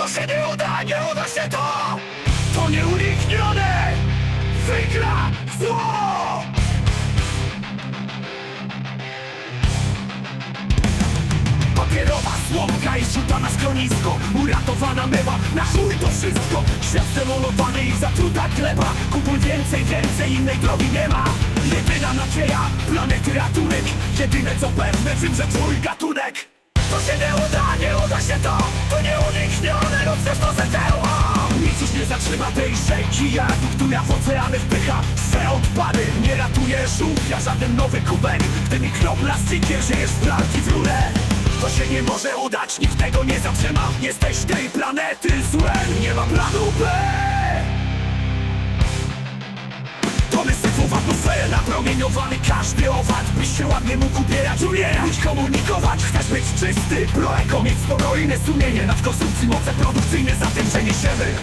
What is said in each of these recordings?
To się nie uda, nie uda się to! To nieuniknione! Wygra zło! Papierowa słomka i rzuta na schronisko Uratowana mewa, na chuj to wszystko. Świat zdemolowany i zatruta gleba. Kupuj więcej, więcej, innej drogi nie ma. Jedyna nadzieja, planety ratunek. Jedyne co pewne, czym że twój gatunek. To się nie uda, nie uda się to. To nieuniknione, lub też to zeteło Nic już nie zatrzyma tej rzeki jadu Która w oceany wpycha swe odpady. Nie ratuje żółwia, żaden nowy kubek. Gdy mikroplastik jest w planki w rurę. To się nie może udać, nikt tego nie zatrzyma. Jesteś tej planety złem, nie ma planu B Każdy owad, byś się ładnie mógł ubierać Umierać, komunikować, chcesz być czysty Proeko, mieć spokojne sumienie Nad konsumpcji moce produkcyjne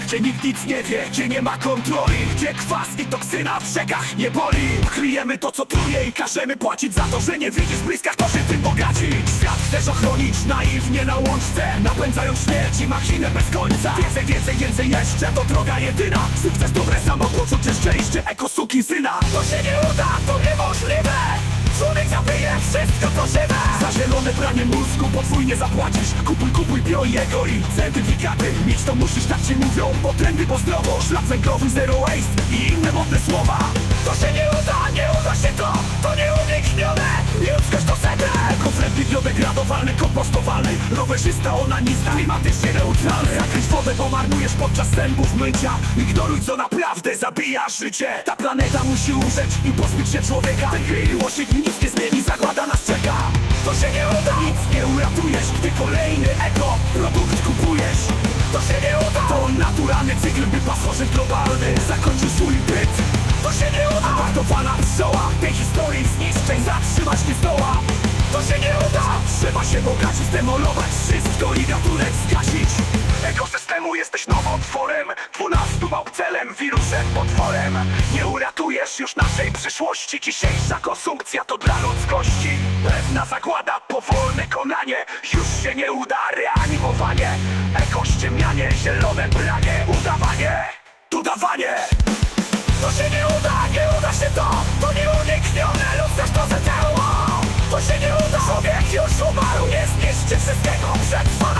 Gdzie nikt nic nie wie, gdzie nie ma kontroli Gdzie kwas i toksyna w rzekach nie boli. Kryjemy to co truje i każemy płacić za to, że nie widzisz bliska Kto się tym bogaci. Świat chcesz ochronić naiwnie na łączce Napędzając śmierć i machinę bez końca. Więcej, więcej, więcej jeszcze, to droga jedyna. Sukces, dobre samopoczucie, szczęście, ekosuki syna. To się nie uda, to niemożliwe Człowiek zabije wszystko to żywe Za zielone pranie mózgu podwójnie zapłacisz. Kupuj, kupuj bio i ego i certyfikaty. Mieć to musisz, tak ci mówią, bo trendy po zdrowo Szlak węglowy, zero waste i inne modne słowa. To się nie uda, nie uda się to. To nieuniknione, ludzkość to biodegradowalny, kompostowalny Rowerzysta, onanista, klimatycznie neutralny Zakryć wodę, bo marnujesz podczas zębów mycia. Ignoruj co naprawdę zabija życie. Ta planeta musi umrzeć i pozbyć się człowieka. Ten miłość nic nie zmieni, zagłada nas czeka. To się nie uda, nic nie uratujesz Gdy kolejny eko produkt kupujesz. To się nie uda, to naturalny cykl by pasożyt globalny Zakończył swój byt. To się nie uda, adaptowana pszczoła Tej historii zniszczeń zatrzymać nie zdoła To się nie uda, trzeba się bogacić Zdemolować wszystko i gatunek zgasić. Ekosystemu jesteś nowotworem Dwunastu małpcelem, wirusem, potworem. Nie uratujesz już naszej przyszłości. Dzisiejsza konsumpcja to dla ludzkości. Pewna zagłada, powolne konanie. Już się nie uda, reanimowanie. Ekościemnianie, zielone branie Udawanie, dodawanie to się nie uda, nie uda się to. To nieuniknione zeteło To Set fire!